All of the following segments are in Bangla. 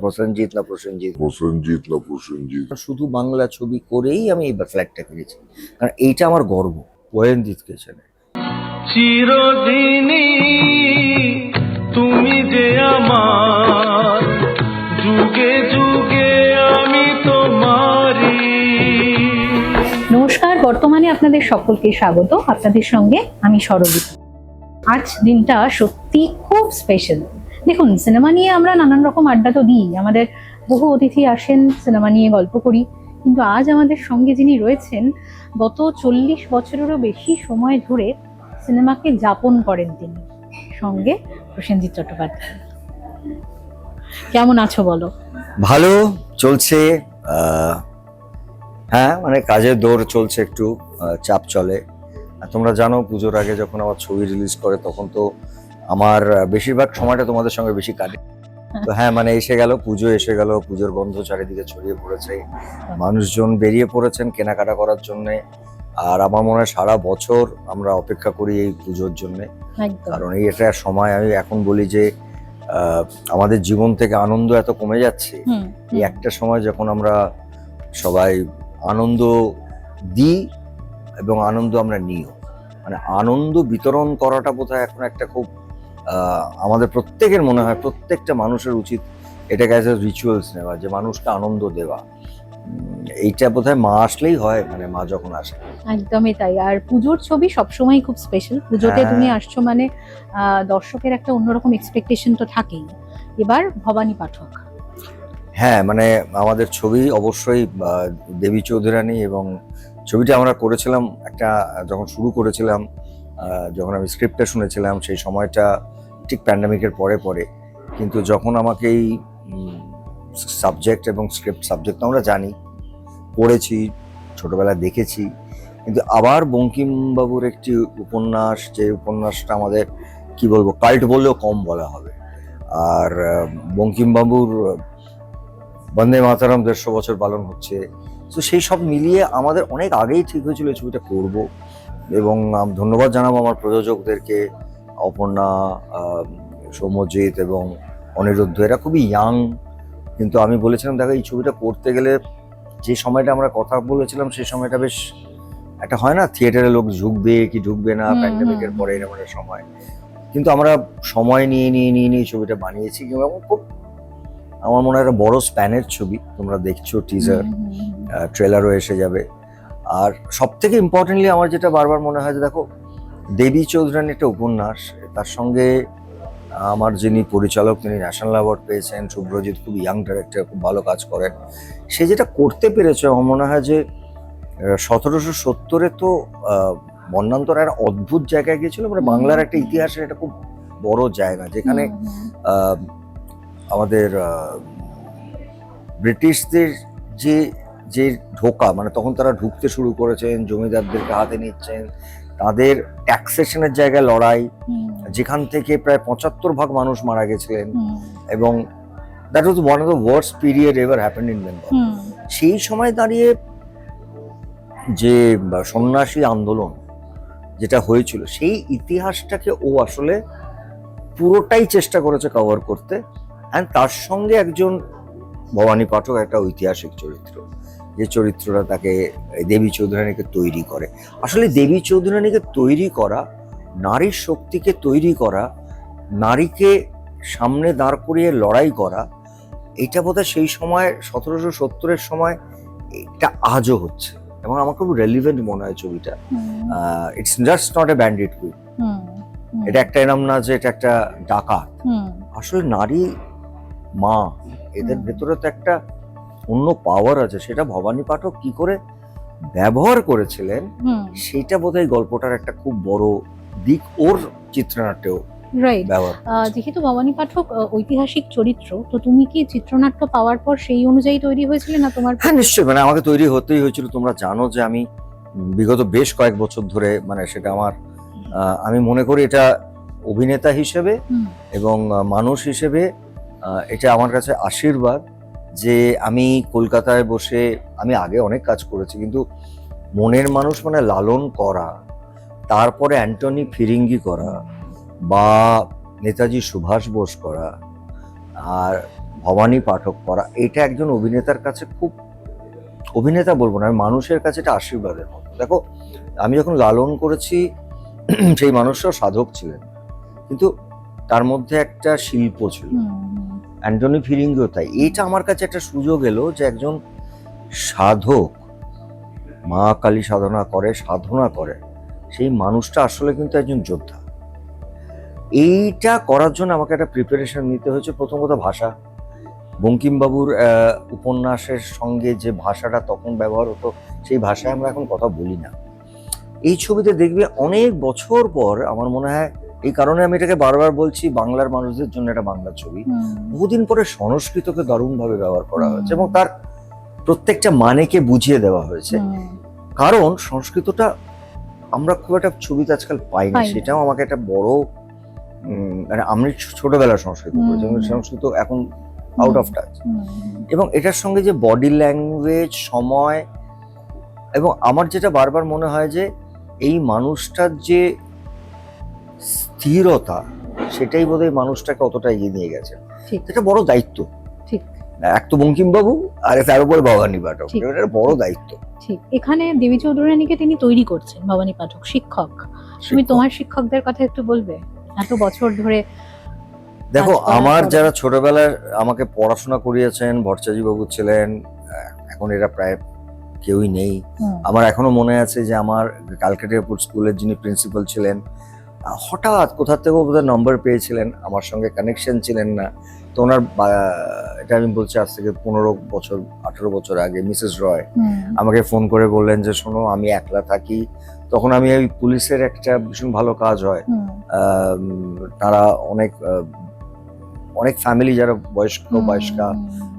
প্রসেনজিৎ না প্রসেনজিৎ? প্রসেনজিৎ না প্রসেনজিৎ। শুধু বাংলা ছবি করেই আমি এই ফ্ল্যাটটা কিনেছি কারণ এইটা আমার গর্ব চিরদিনই তুমি যে আমার যুগে যুগে আমি তোমারি নমস্কার বর্তমানে আপনাদের সকলকে স্বাগত। আপনাদের সঙ্গে আমি সরজিৎ আজ দিনটা সত্যি খুব স্পেশাল দেখুন, সিনেমা নিয়ে আমরা নানান রকম আড্ডা তো দিই। আমাদের বহু অতিথি আসেন, সিনেমা নিয়ে গল্প করি। কিন্তু আজ আমাদের সঙ্গে যিনি রয়েছেন, গত চল্লিশ বছরেরও বেশি সময় ধরে সিনেমাকে যাপন করেন তিনি। সঙ্গে প্রসেনজিৎ চট্টোপাধ্যায়। কেমন আছো বলো? ভালো, চলছে হ্যাঁ মানে কাজের দৌড় চলছে একটু চাপ চলে। তোমরা জানো, পুজোর আগে যখন আমার ছবি রিলিজ করে, তখন তো আমার বেশিরভাগ সময়টা তোমাদের সঙ্গে বেশি কাটে। তো হ্যাঁ মানে এসে গেল পুজো এসে গেল পুজোর গন্ধ চারিদিকে ছড়িয়ে পড়েছে। মানুষজন বেরিয়ে পড়েছেন কেনাকাটা করার জন্য। আর আমার মনে হয় সারা বছর আমরা অপেক্ষা করি এই পুজোর জন্যে। কারণ এই একটা সময় আমি এখন বলি যে আমাদের জীবন থেকে আনন্দ এত কমে যাচ্ছে। এই একটা সময় যখন আমরা সবাই আনন্দ দিই এবং আনন্দ আমরা নিও মানে আনন্দ বিতরণ করাটা বোধহয় এখন একটা খুব আমাদের প্রত্যেকের মনে হয় প্রত্যেকটা মানুষের উচিত এটাকে অ্যাজ এ রিচুয়ালস নেওয়া যে মানুষকে আনন্দ দেওয়া। এইটা বোধহয় মা আসলেই হয় মানে মা যখন আসে। একদমই তাই। আর পুজোর ছবি সবসময় খুব স্পেশাল পুজোতে হ্যাঁ। তুমি আসছো মানে দর্শকের একটা অন্যরকম এক্সপেকটেশন তো থাকেই। এবার ভবানী পাঠক। হ্যাঁ মানে আমাদের ছবি অবশ্যই দেবী চৌধুরানী এবং ছবিটা আমরা করেছিলাম একটা যখন শুরু করেছিলাম যখন আমি স্ক্রিপ্টটা শুনেছিলাম সেই সময়টা ঠিক প্যান্ডামিকের পরে পরে। কিন্তু যখন আমাকে এই সাবজেক্ট এবং স্ক্রিপ্ট সাবজেক্ট আমরা জানি, পড়েছি, ছোটবেলায় দেখেছি, কিন্তু আবার বঙ্কিমবাবুর একটি উপন্যাস, যে উপন্যাসটা আমাদের, কি বলব কাল্ট বললেও কম বলা হবে। আর বঙ্কিমবাবুর, বন্দে মাতারাম দেড়শো বছর পালন হচ্ছে। তো সেই সব মিলিয়ে আমাদের অনেক আগেই ঠিক হয়েছিল ছবিটা করব। এবং ধন্যবাদ জানাব আমার প্রযোজকদেরকে অপর্ণা সৌম্যজিৎ এবং অনিরুদ্ধ এরা খুবই ইয়াং কিন্তু আমি বলেছিলাম দেখো এই ছবিটা করতে গেলে যে সময়টা আমরা কথা বলেছিলাম সেই সময়টা বেশ একটা হয় না থিয়েটারে লোক ঝুঁকবে কি ঢুকবে না প্যান্ডামিকের পরে এরকম একটা সময়। কিন্তু আমরা সময় নিয়ে নিয়ে নিয়ে নিয়ে ছবিটা বানিয়েছি এবং খুব আমার মনে হয় একটা বড় স্প্যানের ছবি। তোমরা দেখছ টিজার। ট্রেলারও এসে যাবে। আর সব থেকে ইম্পর্টেন্টলি আমার যেটা বারবার মনে হয় যে দেখো দেবী চৌধুরানী একটা উপন্যাস। তার সঙ্গে আমার যিনি পরিচালক তিনি ন্যাশনাল অ্যাওয়ার্ড পেয়েছেন শুভ্রজিৎ খুব ইয়াং ডাইরেক্টর খুব ভালো কাজ করেন। সে যেটা করতে পেরেছে আমার মনে হয় যে সতেরোশো সত্তরে তো বন্যান্তর একটা অদ্ভুত জায়গায় গিয়েছিল মানে বাংলার একটা ইতিহাসের একটা খুব বড় জায়গা যেখানে আমাদের ব্রিটিশদের যে যে ঢোকা মানে তখন তারা ঢুকতে শুরু করেছেন জমিদারদেরকে হাতে নিচ্ছেন তাদের ট্যাক্সেশনের জায়গায় লড়াই। যেখান থেকে প্রায় পঁচাত্তর ভাগ মানুষ মারা গেছিলেন। এবং that was one of the worst period ever happened in Bengal সেই সময় দাঁড়িয়ে যে সন্ন্যাসী আন্দোলন যেটা হয়েছিল সেই ইতিহাসটাকে ও আসলে পুরোটাই চেষ্টা করেছে কভার করতে। অ্যান্ড তার সঙ্গে একজন ভবানী পাঠক একটা ঐতিহাসিক চরিত্র। যে চরিত্রটা তাকে দেবী চৌধুরানীকে তৈরি করে। আসলে দেবী চৌধুরানীকে তৈরি করা নারীর শক্তিকে তৈরি করা নারীকে সামনে দাঁড় করিয়ে লড়াই করা এটা বোধহয় সেই সময় সতেরোশো সত্তরের সময় এটা আজও হচ্ছে। এবং আমার খুব রেলিভেন্ট মনে হয় ছবিটা। It's just not a banded queen এটা একটা এরম না যে এটা একটা ডাকাত। আসলে নারী মা এদের ভেতরে তো একটা অন্য পাওয়ার আছে সেটা ভবানী পাঠক কি করে ব্যবহার করেছিলেন সেটা বোধহয় গল্পটার একটা খুব বড় দিক ওর চিত্রনাট্যেও রাইট যেহেতু ভবানী পাঠক ঐতিহাসিক চরিত্র তো তুমি কি চিত্রনাট্য পাওয়ার পর সেই অনুযায়ী তৈরি হয়েছিলে না তোমার? হ্যাঁ নিশ্চয়ই মানে আমাকে তৈরি হতেই হয়েছিল। তোমরা জানো যে আমি বিগত বেশ কয়েক বছর ধরে মানে সেটা আমার আমি মনে করি এটা অভিনেতা হিসেবে এবং মানুষ হিসেবে এটা আমার কাছে আশীর্বাদ। যে আমি কলকাতায় বসে, আমি আগে অনেক কাজ করেছি, কিন্তু মনের মানুষ মানে লালন করা, তারপরে অ্যান্টনি ফিরিঙ্গি করা বা নেতাজি সুভাষ বোস করা আর ভবানী পাঠক করা, এটা একজন অভিনেতার কাছে খুব, অভিনেতা বলব না, আমি মানুষের কাছে এটা আশীর্বাদের মতো। দেখো, আমি যখন লালন করেছি, সেই মানুষটাও সাধক ছিলেন, কিন্তু তার মধ্যে একটা শিল্প ছিল। অ্যান্টনি ফিরিঙ্গিও তাই। এটা আমার কাছে একটা সুযোগ এলো যে একজন সাধক মা কালী সাধনা করে সাধনা করে। সেই মানুষটা আসলে কিন্তু একজন যোদ্ধা। এইটা করার জন্য আমাকে একটা প্রিপারেশন নিতে হয়েছে প্রথমত ভাষা। বঙ্কিমবাবুর উপন্যাসের সঙ্গে যে ভাষাটা তখন ব্যবহার হতো, সেই ভাষায় আমরা এখন কথা বলি না। এই ছবিতে দেখবে অনেক বছর পর আমার মনে হয় এই কারণে আমি এটাকে বারবার বলছি বাংলার মানুষদের জন্য এটা বাংলা ছবি। বহুদিন পরে সংস্কৃতকে দারুণভাবে ব্যবহার করা হয়েছে এবং তার প্রত্যেকটা মানেকে বুঝিয়ে দেওয়া হয়েছে। কারণ সংস্কৃতটা আমরা খুব একটা ছবিতে আজকাল পাই না। সেটাও আমাকে একটা বড় মানে আমি ছোটবেলা সংস্কৃত। পড়েছি। সংস্কৃত এখন আউট অফ টাচ এবং এটার সঙ্গে যে বডি ল্যাঙ্গুয়েজ সময় এবং আমার যেটা বারবার মনে হয় যে এই মানুষটার যে স্থিরতা সেটাই বোধহয় মানুষটাকে অতটা এগিয়ে নিয়ে গেছে। এটা বড় দায়িত্ব। ঠিক। এক তো বঙ্কিমবাবু আর তার উপর ভবানী পাঠক। এটা বড় দায়িত্ব। ঠিক। এখানে দেবী চৌধুরানীকে তিনি তৈরি করছেন ভবানী পাঠক শিক্ষক। তুমি তোমার শিক্ষকদের কথা একটু বলবে? এত বছর ধরে দেখো আমার যারা ছোটবেলায় আমাকে পড়াশোনা করিয়েছেন ভট্টাচার্য বাবু ছিলেন এখন এরা প্রায় কেউই নেই। আমার এখনও মনে আছে যে আমার ক্যালকাটা এয়ারপোর্ট স্কুলের যিনি প্রিন্সিপাল ছিলেন হঠাৎ কোথা থেকে বোধহয় নম্বর পেয়েছিলেন আমার সঙ্গে কানেকশন ছিলেন না। তো ওনার এটা আমি বলছি আজ থেকে পনেরো বছর আঠেরো বছর আগে মিসেস রয় আমাকে ফোন করে বললেন যে শোনো আমি একলা থাকি। তখন আমি ওই পুলিশের একটা ভীষণ ভালো কাজ হয়। তারা অনেক অনেক ফ্যামিলি যারা বয়স্ক বয়স্কা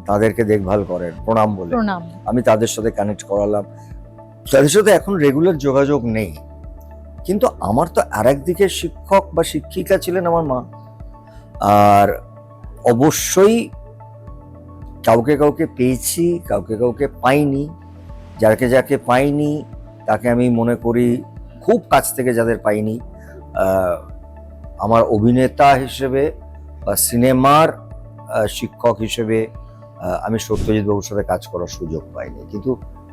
তাদেরকে দেখভাল করেন প্রণাম বলে। আমি তাদের সাথে কানেক্ট করালাম। তাদের সাথে এখন রেগুলার যোগাযোগ নেই। কিন্তু আমার তো আর একদিকে শিক্ষক বা শিক্ষিকা ছিলেন আমার মা। আর অবশ্যই কাউকে কাউকে পেয়েছি কাউকে কাউকে পাইনি। যাকে যাকে পাইনি তাকে আমি মনে করি খুব কাছ থেকে যাদের পাইনি আমার অভিনেতা হিসেবে বা সিনেমার শিক্ষক হিসেবে আমি সত্যজিৎ বাবুর সাথে কাজ করার সুযোগ পাইনি। কিন্তু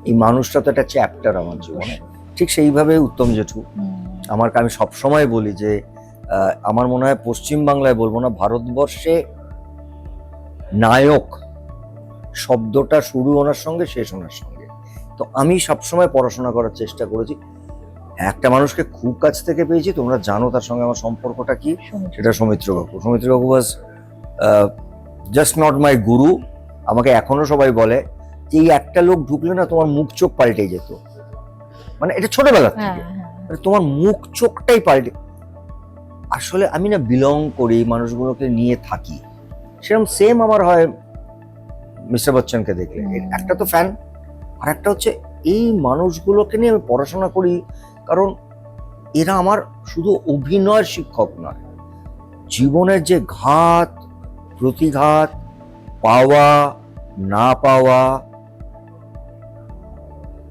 এই মানুষটা তো একটা চ্যাপ্টার আমার জীবনে। ঠিক সেইভাবে উত্তম জেঠু। আমার আমি সবসময় বলি যে আমার মনে হয় পশ্চিম বাংলায় বলব না ভারতবর্ষে নায়ক শব্দটা শুরু ওনার সঙ্গে শেষ ওনার সঙ্গে। তো আমি সবসময় পড়াশোনা করার চেষ্টা করেছি। একটা মানুষকে খুব কাছ থেকে পেয়েছি তোমরা জানো তার সঙ্গে আমার সম্পর্কটা কি। সেটা সৌমিত্র কাকু সৌমিত্র কাকু ওয়াজ জাস্ট নট মাই গুরু আমাকে এখনও সবাই বলে যে এই একটা লোক ঢুকলে না তোমার মুখ চোখ পাল্টে যেত। মানে এটা ছোটবেলা হ্যাঁ থেকে। হ্যাঁ। মানে তোমার মুখ চোখটাই পাল্টে। আসলে আমি না বিলং করি মানুষগুলোকে নিয়ে থাকি। সেরকম সেম আমার হয় মিস্টার বচ্চনকে দেখলে। একটা তো ফ্যান আর একটা হচ্ছে এই মানুষগুলোকে নিয়ে আমি পড়াশোনা করি। কারণ এরা আমার শুধু অভিনয়ের শিক্ষক নয়। জীবনের যে ঘাত প্রতিঘাত পাওয়া না পাওয়া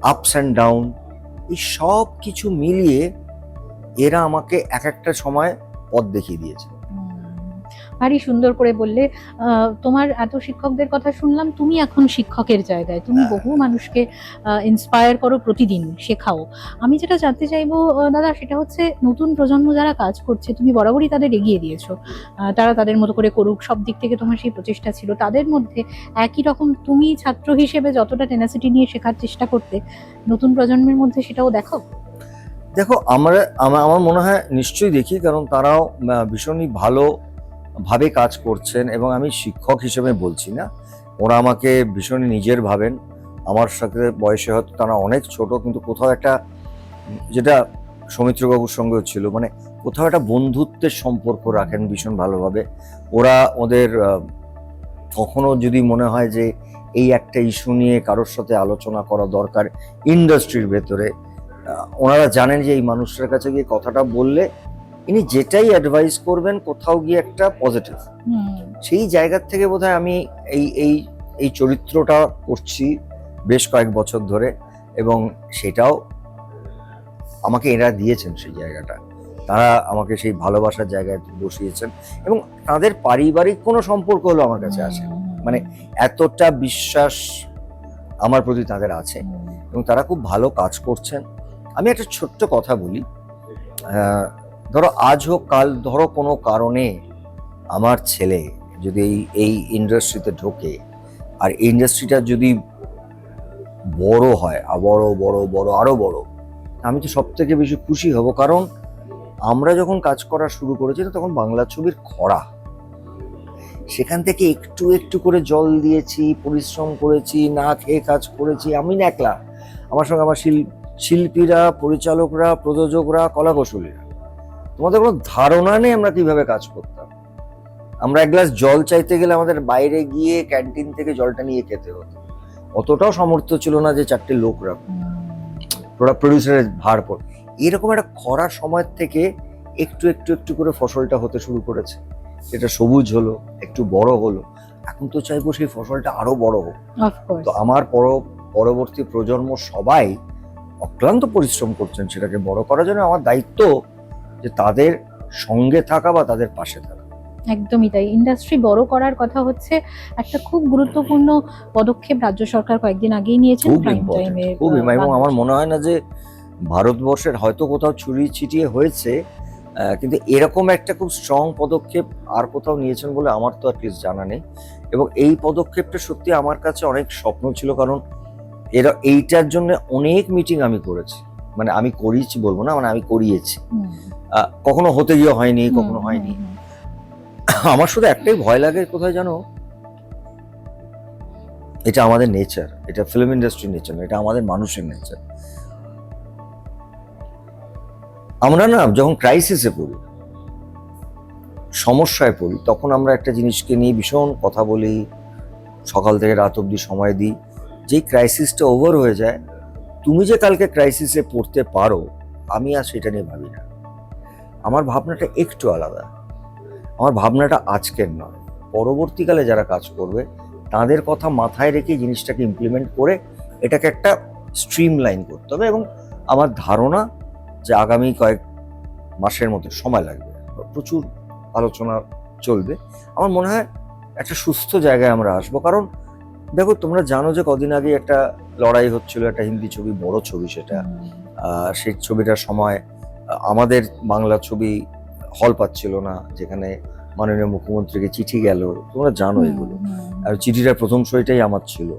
আপস অ্যান্ড ডাউন এই সব কিছু মিলিয়ে এরা আমাকে এক একটা সময় পথ দেখিয়ে দিয়েছে। ভারী সুন্দর করে বললে তোমার এত শিক্ষকদের কথা শুনলাম তুমি এখন শিক্ষকের জায়গায় তুমি হ্যাঁ। বহু মানুষকে ইন্সপায়ার করো প্রতিদিন শেখাও। আমি যেটা জানতে চাইব দাদা সেটা হচ্ছে নতুন প্রজন্ম যারা কাজ করছে তুমি বরাবরই তাদের এগিয়ে দিয়েছ। তারা তাদের মতো করে করুক সব দিক থেকে তোমার সেই প্রচেষ্টা ছিল। তাদের মধ্যে একই রকম তুমি ছাত্র হিসেবে যতটা টেনাসিটি নিয়ে শেখার চেষ্টা করতে নতুন প্রজন্মের মধ্যে সেটাও দেখো? দেখো আমরা আমার আমার মনে হয় নিশ্চয়ই দেখি কারণ তারাও ভীষণই ভালো ভাবে কাজ করছেন এবং আমি শিক্ষক হিসেবে বলছি না। ওরা আমাকে ভীষণ নিজের ভাবেন। আমার সাথে বয়সে হয়তো তারা অনেক ছোট, কিন্তু কোথাও একটা যেটা সৌমিত্রবাবুর সঙ্গেও ছিল মানে কোথাও একটা বন্ধুত্বের সম্পর্ক রাখেন ভীষণ ভালোভাবে। ওরা ওদের কখনো যদি মনে হয় যে এই একটা ইস্যু নিয়ে কারোর সাথে আলোচনা করা দরকার ইন্ডাস্ট্রির ভেতরে ওনারা জানেন যে এই মানুষটার কাছে গিয়ে কথাটা বললে ইনি যেটাই অ্যাডভাইস করবেন কোথাও গিয়ে একটা পজিটিভ সেই জায়গার থেকে বোধহয় আমি এই এই এই চরিত্রটা করছি বেশ কয়েক বছর ধরে এবং সেটাও আমাকে এরা দিয়েছেন সেই জায়গাটা। তারা আমাকে সেই ভালোবাসার জায়গায় বসিয়েছেন এবং তাদের পারিবারিক কোনো সম্পর্ক হলো আমার কাছে হুম, মানে এতটা বিশ্বাস আমার প্রতি তাদের আছে এবং তারা খুব ভালো কাজ করছেন। আমি একটা ছোট্ট কথা বলি। ধরো, আজ হোক, কাল ধরো কোনো কারণে আমার ছেলে যদি এই এই ইন্ডাস্ট্রিতে ঢোকে, আর ইন্ডাস্ট্রিটা যদি বড় হয় বড় বড় বড়, আরও বড়, আমি তো সব থেকে বেশি খুশি হব। কারণ আমরা যখন কাজ করা শুরু করেছি তখন বাংলা ছবির খরা। সেখান থেকে একটু একটু করে জল দিয়েছি, পরিশ্রম করেছি, না খেয়ে কাজ করেছি, আমি না একলা। আমার সঙ্গে আমার শিল, শিল্পীরা, পরিচালকরা, প্রযোজকরা, কলাকৌশলীরা। তোমাদের কোনো ধারণা নেই আমরা কীভাবে কাজ করতাম? আমরা এক গ্লাস জল চাইতে গেলে আমাদের বাইরে গিয়ে ক্যান্টিন থেকে জলটা নিয়ে খেতে হতো। অতটাও সামর্থ্য ছিল না যে চারটে লোক রাখব ওরা প্রডিউসারের ভার পর এরকম একটা খরার সময় থেকে একটু একটু একটু করে ফসলটা হতে শুরু করেছে। এটা সবুজ হলো একটু বড় হলো। এখন তো চাইব সেই ফসলটা আরও বড় হোক। তো আমার পর পরবর্তী প্রজন্ম সবাই অক্লান্ত পরিশ্রম করছেন সেটাকে বড় করার জন্য। আমার দায়িত্ব যে তাদের সঙ্গে থাকা বা তাদের পাশে থাকা। একদমই তাই। ইন্ডাস্ট্রি বড় করার কথা হচ্ছে একটা খুব গুরুত্বপূর্ণ পদক্ষেপ রাজ্য সরকার কয়েকদিন আগেই নিয়েছেন খুব প্রাইম টাইমে খুব এবং আমার মনে হয় না যে ভারতবর্ষের হয়তো কোথাও ছুরি ছিটিয়ে হয়েছে কিন্তু এরকম একটা খুব স্ট্রং পদক্ষেপ আর কোথাও নিয়েছেন বলে আমার তো অ্যাটলিস্ট জানা নেই। এবং এই পদক্ষেপটা সত্যি আমার কাছে অনেক স্বপ্ন ছিল কারণ এরা এইটার জন্য অনেক মিটিং আমি করেছি। মানে আমি করিয়েছি বলব না মানে আমি করিয়েছি। কখনো হতে গিয়ে হয়নি কখনো হয়নি। আমার শুধু একটাই ভয় লাগে কোথায় জানো? এটা আমাদের নেচার এটা ফিল্ম ইন্ডাস্ট্রির নেচার না এটা আমাদের মানুষের নেচার আমরা না যখন ক্রাইসিসে পড়ি সমস্যায় পড়ি তখন আমরা একটা জিনিসকে নিয়ে ভীষণ কথা বলি সকাল থেকে রাত অবধি সময় দিই। যেই ক্রাইসিসটা ওভার হয়ে যায় তুমি যে কালকে ক্রাইসিসে পড়তে পারো, আমি আর সেটা নিয়ে ভাবি না। আমার ভাবনাটা একটু আলাদা। আমার ভাবনাটা আজকের নয়। পরবর্তীকালে যারা কাজ করবে, তাদের কথা মাথায় রেখে জিনিসটাকে ইমপ্লিমেন্ট করে এটাকে একটা স্ট্রিম লাইন করতে হবে এবং আমার ধারণা যে আগামী কয়েক মাসের মধ্যে সময় লাগবে। প্রচুর আলোচনা চলবে। আমার মনে হয় একটা সুস্থ জায়গায় আমরা আসব। কারণ দেখো, তোমরা জানো যে কদিন আগে একটা লড়াই হচ্ছিল একটা হিন্দি ছবি বড় ছবি সেটা। সেই ছবিটার সময় আমাদের বাংলা ছবি হল পাচ্ছিল না যেখানে মাননীয় মুখ্যমন্ত্রীকে চিঠি গেল। তোমরা জানো এগুলো। আর চিঠিটার প্রথম সইটাই আমার ছিল।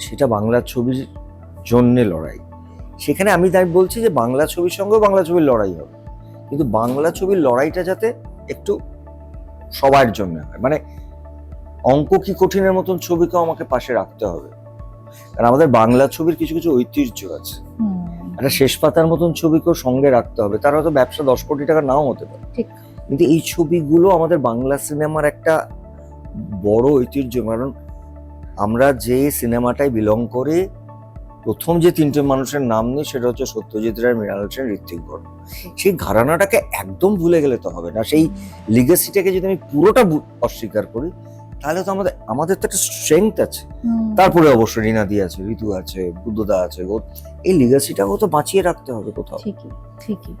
সেটা বাংলা ছবির জন্যে লড়াই। সেখানে আমি তাই বলছি যে বাংলা ছবির সঙ্গেও বাংলা ছবির লড়াই হবে। কিন্তু বাংলা ছবির লড়াইটা যাতে একটু সবার জন্য হয়। মানে অঙ্ক কি কঠিনের মতন ছবিকেও আমাকে পাশে রাখতে হবে। কারণ আমাদের বাংলা ছবির কিছু কিছু ঐতিহ্য আছে। একটা শেষ পাতার মতন ছবিকেও সঙ্গে রাখতে হবে। তার হয়তো ব্যবসা দশ কোটি টাকা নাও হতে পারে। কিন্তু এই ছবিগুলো আমাদের বাংলা সিনেমার একটা বড় ঐতিহ্য। কারণ আমরা যে সিনেমাটায় বিলং করে প্রথম যে তিনটে মানুষের নাম নিই সেটা হচ্ছে সত্যজিৎ রায় মৃণাল সেন ঋত্বিক বর্মন। সেই ঘরানাটাকে একদম ভুলে গেলে তো হবে না। সেই লিগেসিটাকে যদি আমি পুরোটা অস্বীকার করি তাহলে তো আমাদের আমাদের তো একটা স্ট্রেংথ আছে। তারপরে অবশ্য রিনাদি আছে ঋতু আছে বুদ্ধদা আছে এই লিগাসিটাকেও তো বাঁচিয়ে রাখতে হবে কোথাও। ঠিকই ঠিকই।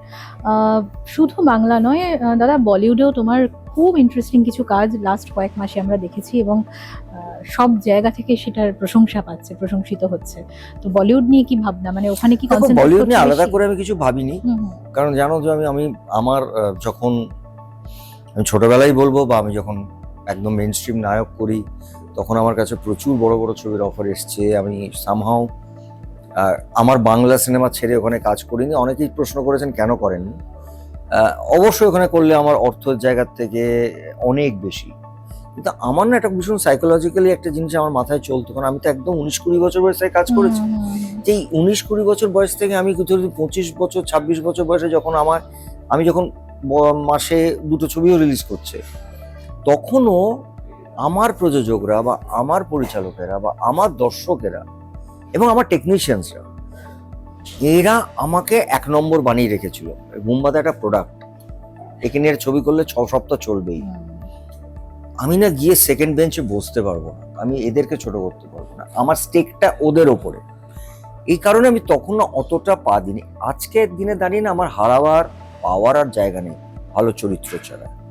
শুধু বাংলা নয় দাদা বলিউডেও তোমার খুব ইন্টারেস্টিং কিছু কাজ লাস্ট কয়েক মাসে আমরা দেখেছি এবং সব জায়গা থেকে সেটার প্রশংসা পাচ্ছে প্রশংসিত হচ্ছে। তো বলিউড নিয়ে কি ভাবনা? মানে ওখানে কি বলিউড নিয়ে আলাদা করে আমি কিছু ভাবিনি। কারণ জানো যে আমি আমি আমার যখন আমি ছোটবেলায় বলব বা আমি যখন একদম মেন স্ট্রিম নায়ক করি তখন আমার কাছে প্রচুর বড় বড় ছবির অফার এসছে। আমি সামহাও আমার বাংলা সিনেমা ছেড়ে ওখানে কাজ করিনি। অনেকেই প্রশ্ন করেছেন কেন করেননি আহ, অবশ্যই ওখানে করলে আমার অর্থের জায়গার থেকে অনেক বেশি। কিন্তু আমার না একটা ভীষণ সাইকোলজিক্যালি একটা জিনিস আমার মাথায় চলতো কারণ আমি তো একদম উনিশ কুড়ি বছর বয়সে কাজ করেছি। এই উনিশ কুড়ি বছর বয়স থেকে আমি ধরুন পঁচিশ বছর ছাব্বিশ বছর বয়সে যখন আমার আমি যখন মাসে দুটো ছবিও রিলিজ করছে তখনও আমার প্রযোজকরা বা আমার পরিচালকেরা বা আমার দর্শকেরা এবং আমার টেকনিশিয়ানসরা এরা আমাকে এক নম্বর বানিয়ে রেখেছিল। মুম্বাতে একটা প্রোডাক্ট একে নিয়ে ছবি করলে ছ সপ্তাহ চলবেই। আমি না গিয়ে সেকেন্ড বেঞ্চে বসতে পারব না। আমি এদেরকে ছোট করতে পারব না। আমার স্টেকটা ওদের ওপরে। এই কারণে আমি তখন না অতটা পা দিইনি। আজকের দিনে দাঁড়িয়ে না আমার হারাবার পাওয়ার আর জায়গা নেই ভালো চরিত্র ছাড়া।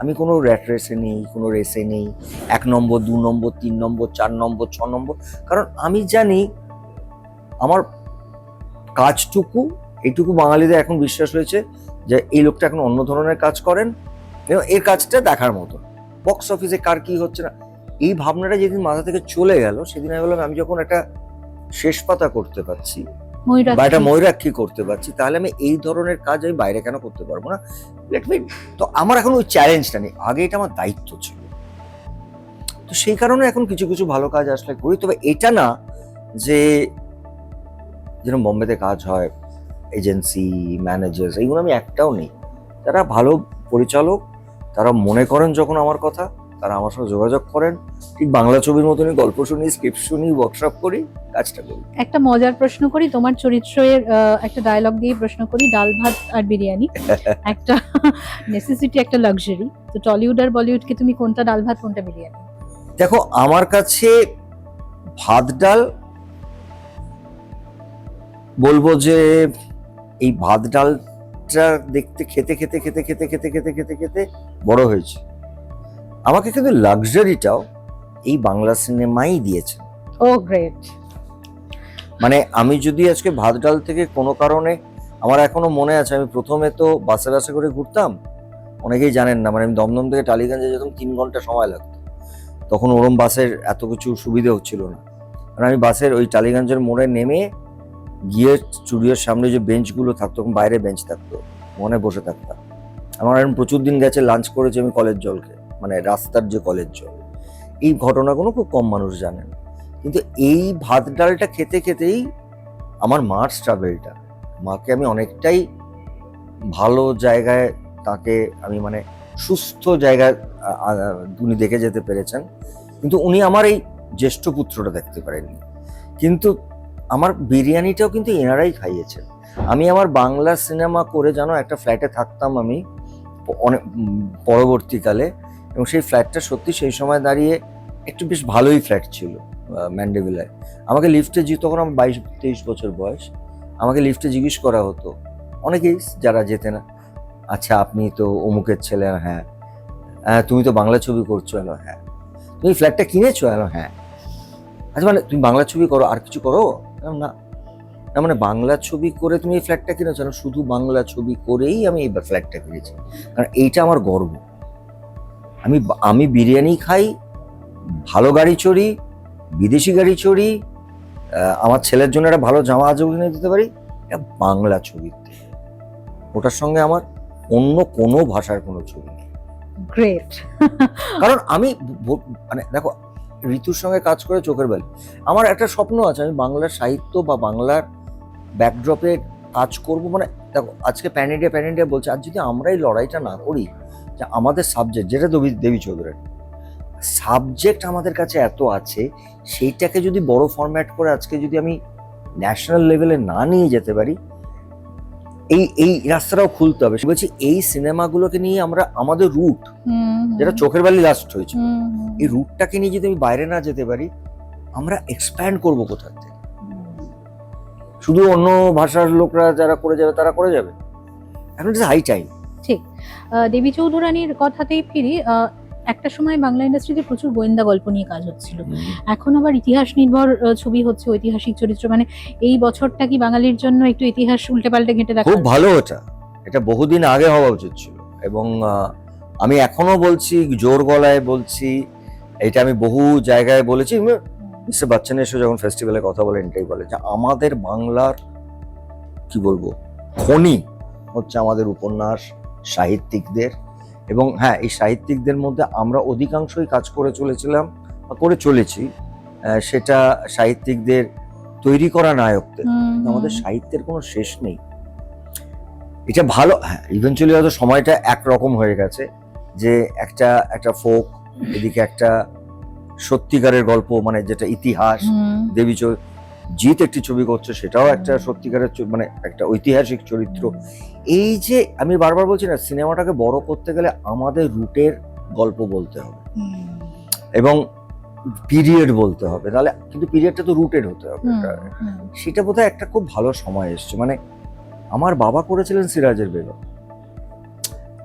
আমি কোনো র্যাট রেসে নেই, কোনো রেসে নেই। এক নম্বর, দু নম্বর, তিন নম্বর, চার নম্বর, ছ নম্বর। কারণ আমি জানি আমার কাজটুকু, এইটুকু বাঙালিদের এখন বিশ্বাস হয়েছে যে এই লোকটা এখন অন্য ধরনের কাজ করেন এবং এর কাজটা দেখার মতো। বক্স অফিসে কার কি হচ্ছে না। এই ভাবনাটা যেদিন মাথা থেকে চলে গেল, সেদিন আমি বললাম, আমি যখন একটা শেষ পাতা করতে পারছি। বা একটা ময়ূরাক্ষী করতে পারছি, তাহলে আমি এই ধরনের কাজ আমি বাইরে কেন করতে পারব না? Let me- তো আমার এখন ওই চ্যালেঞ্জটা নেই, আগে এটা আমার দায়িত্ব ছিল। তো সেই কারণে এখন কিছু কিছু ভালো কাজ আসলে করি, তবে এটা না যে যেরকম বোম্বেতে কাজ হয় এজেন্সি ম্যানেজার্স এইগুলো আমি একটাও নেই। তারা ভালো পরিচালক, তারা মনে করেন যখন আমার কথা তারা আমার সঙ্গে যোগাযোগ করেন। ঠিক বাংলা ছবির মতনই গল্প শুনি স্ক্রিপ্ট শুনি ওয়ার্কশপ করি কাজটা করি। একটা মজার প্রশ্ন করি তোমার চরিত্রের একটা ডায়লগ দিয়ে প্রশ্ন করি ডাল ভাত আর বিরিয়ানি। একটা নেসেসিটি একটা লাক্সারি তো টলিউড আর বলিউডকে তুমি কোনটা ডাল ভাত কোনটা বিরিয়ানি? দেখো আমার কাছে ভাত ডাল বলব যে এই ভাত ডালটা দেখতে খেতে খেতে খেতে খেতে খেতে খেতে খেতে খেতে বড় হয়েছে। আমাকে কিন্তু লাক্সারিটাও এই বাংলা সিনেমাই দিয়েছে। ও গ্রেট মানে আমি যদি আজকে ভাত ডাল থেকে কোনো কারণে আমার এখনও মনে আছে আমি প্রথমে তো বাসে বাসে করে ঘুরতাম অনেকেই জানেন না মানে আমি দমদম থেকে টালিগঞ্জে যেতাম তিন ঘণ্টা সময় লাগতো। তখন ওরম বাসের এত কিছু সুবিধে হচ্ছিল না। কারণ আমি বাসের ওই টালিগঞ্জের মোড়ে নেমে গিয়ে স্টুডিওর সামনে যে বেঞ্চগুলো থাকতো তখন বাইরে বেঞ্চ থাকতো মনে বসে থাকতাম। আমার এরকম প্রচুর দিন গেছে লাঞ্চ করেছি আমি কলেজ জলকে। মানে রাস্তার যে কলেজ জল, এই ঘটনাগুলো খুব কম মানুষ জানেন। কিন্তু এই ভাত ডালটা খেতে খেতেই আমার মার স্ট্রাগলটা মাকে আমি অনেকটাই ভালো জায়গায় তাকে আমি মানে সুস্থ জায়গায় উনি দেখে যেতে পেরেছেন। কিন্তু উনি আমার এই জ্যেষ্ঠ পুত্রটা দেখতে পারেননি। কিন্তু আমার বিরিয়ানিটাও কিন্তু এনারাই খাইয়েছেন। আমি আমার বাংলা সিনেমা করে যেন একটা ফ্ল্যাটে থাকতাম আমি অনেক পরবর্তীকালে এবং সেই ফ্ল্যাটটা সত্যি সেই সময় দাঁড়িয়ে একটু বেশ ভালোই ফ্ল্যাট ছিল ম্যান্ডেভিলায় আমাকে লিফটে যে তখন আমার বাইশ, তেইশ বছর বয়স। আমাকে লিফটে জিজ্ঞেস করা হতো, অনেকেই যারা যেতে না আচ্ছা আপনি তো অমুকের ছেলে হ্যাঁ। হ্যাঁ তুমি তো বাংলা ছবি করছ, এলো হ্যাঁ। তুমি ফ্ল্যাটটা কিনেছো, এলো হ্যাঁ। আচ্ছা মানে তুমি বাংলা ছবি করো, আর কিছু করো? না। না মানে বাংলা ছবি করে তুমি এই ফ্ল্যাটটা কিনেছো, না, শুধু বাংলা ছবি করেই আমি এই ফ্ল্যাটটা কিনেছি। কারণ এইটা আমার গর্ব। আমি আমি বিরিয়ানি খাই ভালো গাড়ি চড়ি বিদেশি গাড়ি চড়ি আমার ছেলের জন্য একটা ভালো জামা আজও কিনে দিতে পারি এটা বাংলা ছবিতে ওটার সঙ্গে আমার অন্য কোনো ভাষার কোনো ছবি নেই। গ্রেট কারণ আমি মানে দেখো ঋতুর সঙ্গে কাজ করে চোখের বালি। আমার একটা স্বপ্ন আছে আমি বাংলার সাহিত্য বা বাংলার ব্যাকড্রপে কাজ করব মানে দেখো আজকে প্যান ইন্ডিয়া প্যান ইন্ডিয়া বলছে আর যদি আমরা এই লড়াইটা না করি যে আমাদের সাবজেক্ট যেটা দেবী দেবী চৌধুরী সাবজেক্ট আমাদের কাছে এত আছে সেইটাকে যদি বড় ফরম্যাট করে আজকে যদি আমি ন্যাশনাল লেভেলে না নিয়ে যেতে পারি এই এই রাস্তাটাও খুলতে হবে। বলছি এই সিনেমাগুলোকে নিয়ে আমরা আমাদের রুট যেটা চোখের বালি লাস্ট হয়েছে এই রুটটাকে নিয়ে যদি আমি বাইরে না যেতে পারি আমরা এক্সপ্যান্ড করব কোথা থেকে? শুধু অন্য ভাষার লোকরা যারা করে যাবে তারা করে যাবে। এখন হাই টাইম দেবী চৌধুরানীর কথাতেই ফিরি একটা সময় বাংলা ইন্ডাস্ট্রিতে প্রচুর গোয়েন্দা গল্প নিয়ে কাজ হচ্ছিল। এখন আবার ইতিহাস নির্ভর ছবি হচ্ছে ঐতিহাসিক চরিত্র মানে এই বছরটা কি বাঙালির জন্য একটু ইতিহাস উল্টে পাল্টে ঘেঁটে দেখা খুব ভালো এটা। এটা বহুদিন আগে হওয়া উচিত ছিল। এবং আমি এখনও বলছি জোর গলায় বলছি এটা আমি বহু জায়গায় বলেছি। মিস্টার বাচ্চান এসে যখন ফেস্টিভ্যালে কথা বলেন এটাই বলে যে আমাদের বাংলার কি বলব খনি হচ্ছে আমাদের উপন্যাস। সাহিত্যিকদের এবং হ্যাঁ এই সাহিত্যিকদের মধ্যে আমরা অধিকাংশই কাজ করে চলেছিলাম করে চলেছি। সেটা সাহিত্যিকদের তৈরি করা নায়কদের। আমাদের সাহিত্যের কোনো শেষ নেই। এটা ভালো হ্যাঁ ইভেনচুয়ালি হয়তো সময়টা একরকম হয়ে গেছে যে একটা একটা ফোক এদিকে একটা সত্যিকারের গল্প মানে যেটা ইতিহাস দেবী জিৎ একটি ছবি করছে সেটাও একটা সত্যিকারের মানে একটা ঐতিহাসিক চরিত্র। এই যে আমি বারবার বলছি না সিনেমাটাকে বড় করতে গেলে আমাদের রুটের গল্প বলতে হবে। এবং পিরিয়ড বলতে হবে। তাহলে কিন্তু পিরিয়ডটা তো রুটেড হতে হবে। সেটা বোধহয় একটা খুব ভালো সময় এসছে। মানে আমার বাবা করেছিলেন সিরাজের বেগম।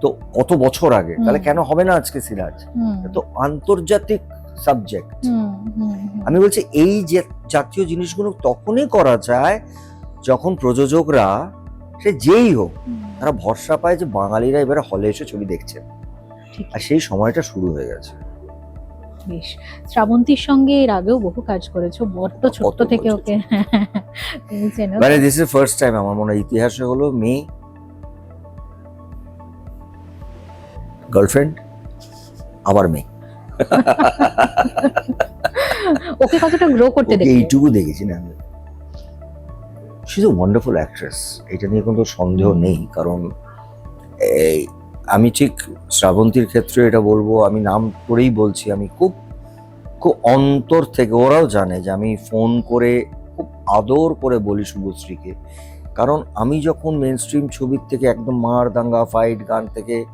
তো কত বছর আগে? তাহলে কেন হবে না আজকে সিরাজ? তো আন্তর্জাতিক সাবজেক্ট। আমি বলছি এই যে জাতীয় জিনিসগুলো তখনই করা যায় যখন প্রযোজকরা সে যেই হোক তারা ভরসা পায় যে বাঙালিরা এবারে হলে এসে ছবি দেখছেন ঠিক। আর সেই সময়টা শুরু হয়ে গেছে। বেশ। শ্রাবন্তীর সঙ্গে এর আগেও বহু কাজ করেছ বড্ড কত থেকে ওকে তুমি চেনো। মানে দিস ইজ ফার্স্ট টাইম আমার মনে হয় ইতিহাসে হলো মেয়ে। গার্লফ্রেন্ড আবার মেয়ে। ওকে কতটা গ্রো করতে দেখি এইটুকু দেখেছি না। আমি শি ইজ ওয়ান্ডারফুল অ্যাক্ট্রেস এটা নিয়ে কোনো সন্দেহ নেই কারণ এই আমি ঠিক শ্রাবন্তীর ক্ষেত্রে এটা বলব আমি নাম করেই বলছি আমি খুব খুব অন্তর থেকে ওরাও জানে যে আমি ফোন করে খুব আদর করে বলি শুভশ্রীকে। কারণ আমি যখন মেন স্ট্রিম ছবির থেকে একদম মার দাঙ্গা ফাইট গান থেকে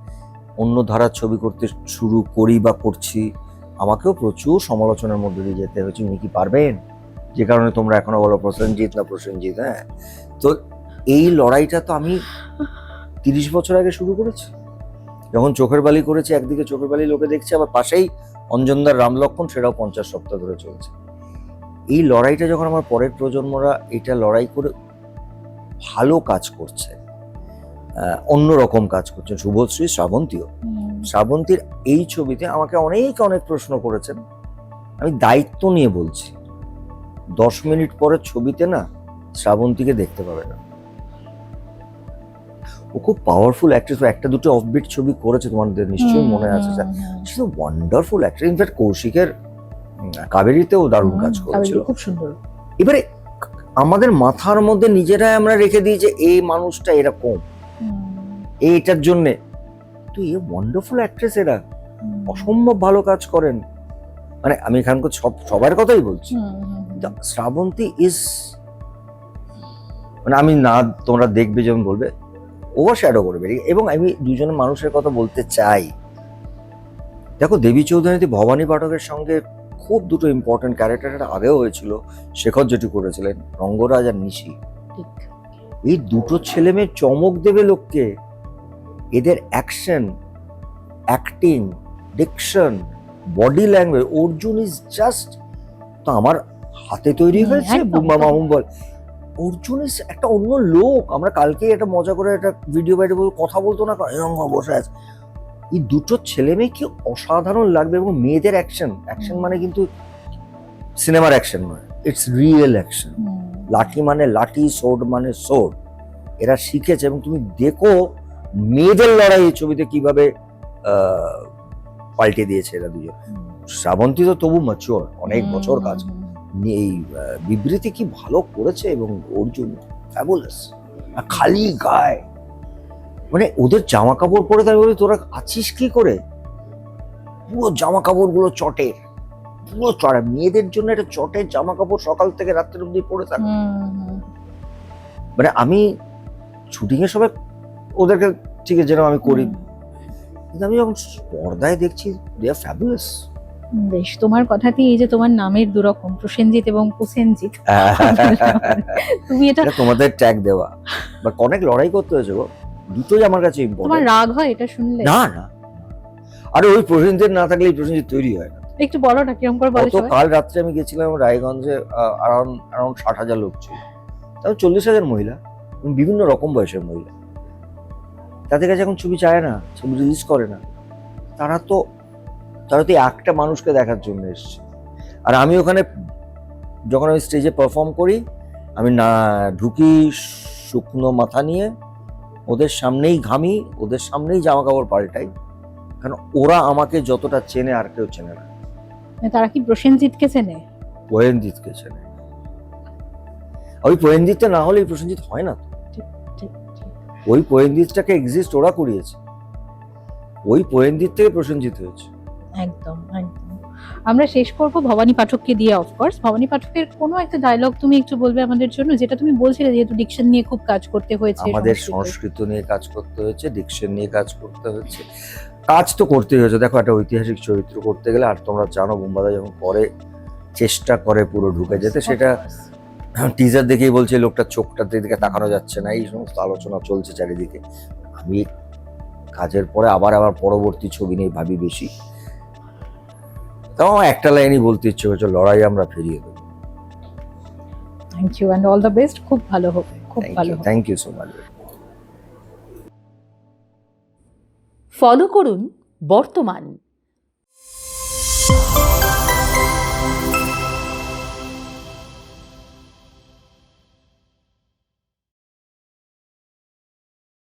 অন্য ধারার ছবি করতে শুরু করি বা করছি, আমাকেও প্রচুর সমালোচনার মধ্যে দিয়ে যেতে হয়েছে। উনি কি পারবেন? যে কারণে তোমরা এখনও বলো, প্রসেনজিৎ না প্রসেনজিৎ হ্যাঁ? তো এই লড়াইটা তো আমি তিরিশ বছর আগে শুরু করেছি। যখন চোখের বালি করেছি, একদিকে চোখের বালি লোকে দেখছে, আবার পাশেই অঞ্জনদার রামলক্ষণ সেটাও পঞ্চাশ সপ্তাহ ধরে চলছে। এই লড়াইটা যখন আমার পরের প্রজন্মরা এটা লড়াই করে ভালো কাজ করছে অন্য রকম কাজ করছেন। শুভশ্রী শ্রাবন্তীও। শ্রাবন্তীর এই ছবিতে আমাকে অনেক অনেক প্রশ্ন করেছেন। আমি দায়িত্ব নিয়ে বলছি। দশ মিনিট পরে ছবিতে না শ্রাবন্তীকে দেখতে পাবে না। ও খুব পাওয়ারফুল অ্যাক্ট্রেস একটা দুটো অফবিট ছবি করেছে তোমাদের নিশ্চয়ই মনে আছে হুম, হুম। ওয়ান্ডারফুল অ্যাক্টর ইনফ্যাক্ট কৌশিকের কাবেরীতেও দারুণ কাজ করেছিল। খুব সুন্দর। এবারে আমাদের মাথার মধ্যে নিজেরাই আমরা রেখে দিই যে এই মানুষটা এরকম। এইটার জন্যে। তো এ ওয়ান্ডারফুল অ্যাক্ট্রেস এরা। অসম্ভব ভালো কাজ করেন। মানে আমি এখানকার সব সবার কথাই বলছি। শ্রাবন্তী ইজ মানে আমি না তোমরা দেখবে যেমন বলবে ওভার শ্যাডো করবে। এবং আমি দুজনের মানুষের কথা বলতে চাই। দেখো দেবী চৌধুরী ভবানী পাঠকের সঙ্গে খুব দুটো ইম্পর্টেন্ট ক্যারেক্টার আগেও হয়েছিল। শেখর যেটি করেছিলেন রঙ্গরাজ আর নিশি। এই দুটো ছেলে মেয়ে চমক দেবে লোককে। এদের action acting diction body language Arjun is just তো আমার হাতে তৈরি হয়েছে বুম্বা মামুন বল। অর্জুন ইজ একটা অন্য লোক আমরা কালকে একটা মজা করে একটা ভিডিও বাইরে বল- কথা বলতো না এরকম বসে আছে। এই দুটো ছেলে মেয়ে কি অসাধারণ লাগবে এবং মেয়েদের অ্যাকশন অ্যাকশন মানে কিন্তু সিনেমার অ্যাকশন নয় ইটস রিয়েল অ্যাকশন লাঠি মানে লাঠি সোড মানে সোড এরা শিখেছে এবং তুমি দেখো মেয়েদের লড়াই এই ছবিতে কীভাবে পাল্টে দিয়েছে এরা দুজন। শ্রাবন্তী তো তবু ম্যাচিওর অনেক বছর কাজ। এই বিবৃতি কি ভালো করেছে এবং অর্জুন ফ্যাবুলাস খালি গায়ে। মানে ওদের জামা কাপড় পরে বলি তোরা আছিস কি করে? পুরো জামা কাপড়গুলো চটের পুরো চড়া মেয়েদের জন্য একটা চটের জামা কাপড় সকাল থেকে রাত্রের অব্দি পরে থাকে। মানে আমি শুটিং এর সময় ওদেরকে ঠিক আছে যেরকম আমি করি। কিন্তু আমি যখন পর্দায় দেখছি দে আর ফ্যাবুলাস বেশ তোমার কথাতেই এই যে তোমার নামের দুরকম প্রসেনজিৎ এবং প্রসেনজিৎ তুমি এটা তোমাদের ট্যাগ দেওয়া। বাট অনেক লড়াই করতে হয়েছে গো। দুটোই আমার কাছে তোমার ইম্পর্টেন্ট রাগ হয় এটা শুনলে? না না আরে ওই প্রসেনজিৎ না থাকলে এই প্রসেনজিৎ তৈরি হয় না। একটু বলো না কীরকম করে বলে সবাই? কাল রাত্রে আমি গেছিলাম রায়গঞ্জে আরাউন্ড আরাউন্ড ষাট হাজার লোক ছিল। তাও চল্লিশ হাজার মহিলা এবং বিভিন্ন রকম বয়সের মহিলা। তাদের কাছে এখন ছবি চায় না ছবি রিলিজ করে না। তারা তো তারা তো এই একটা মানুষকে দেখার জন্য এসছে। আর আমি ওখানে যখন আমি স্টেজে পারফর্ম করি আমি না ঢুকি শুকনো মাথা নিয়ে ওদের সামনেই ঘামি ওদের সামনেই জামা কাপড় পাল্টাই। কারণ ওরা আমাকে যতটা চেনে আর কেউ চেনে না। তারা কি প্রসেনজিৎকে চেনে? প্রয়েনজিৎকে চেনে। ওই প্রয়েনজিৎটা না হলে এই প্রসেনজিৎ হয় না তো। ওই প্রয়েনজিৎটাকে এক্সিস্ট ওরা করিয়েছে। ওই প্রয়েনজিৎ থেকে প্রসেনজিৎ হয়েছে। একদম একদম। আমরা শেষ করব ভবানী পাঠককে দিয়ে অফকোর্স ভবানী পাঠকের কোনো একটা ডায়লগ তুমি একটু বলবে আমাদের জন্য যেটা তুমি বলছিলে যেহেতু ডিকশন নিয়ে খুব কাজ করতে হয়েছে আমাদের সংস্কৃত নিয়ে কাজ করতে হয়েছে ডিকশন নিয়ে কাজ করতে হয়েছে। কাজ তো করতেই হয়েছে। দেখো একটা ঐতিহাসিক চরিত্র করতে গেলে আর তোমরা জানো বোম্বাদা যখন করে চেষ্টা করে পুরো ঢুকে যেতে সেটা. টিজার দেখেই বলছে লোকটা চোখটার দিকে তাকানো যাচ্ছে না। এই সমস্ত আলোচনা চলছে চারিদিকে। আমি কাজের পরে আবার আবার পরবর্তী ছবি নিয়ে ভাবি বেশি। তাও আমার একটা লাইনই বলতে ইচ্ছে হচ্ছে লড়াই আমরা ফিরিয়ে দেবো। Thank you and all the best খুব ভালো হোক খুব ভালো thank you so much follow করুন বর্তমান।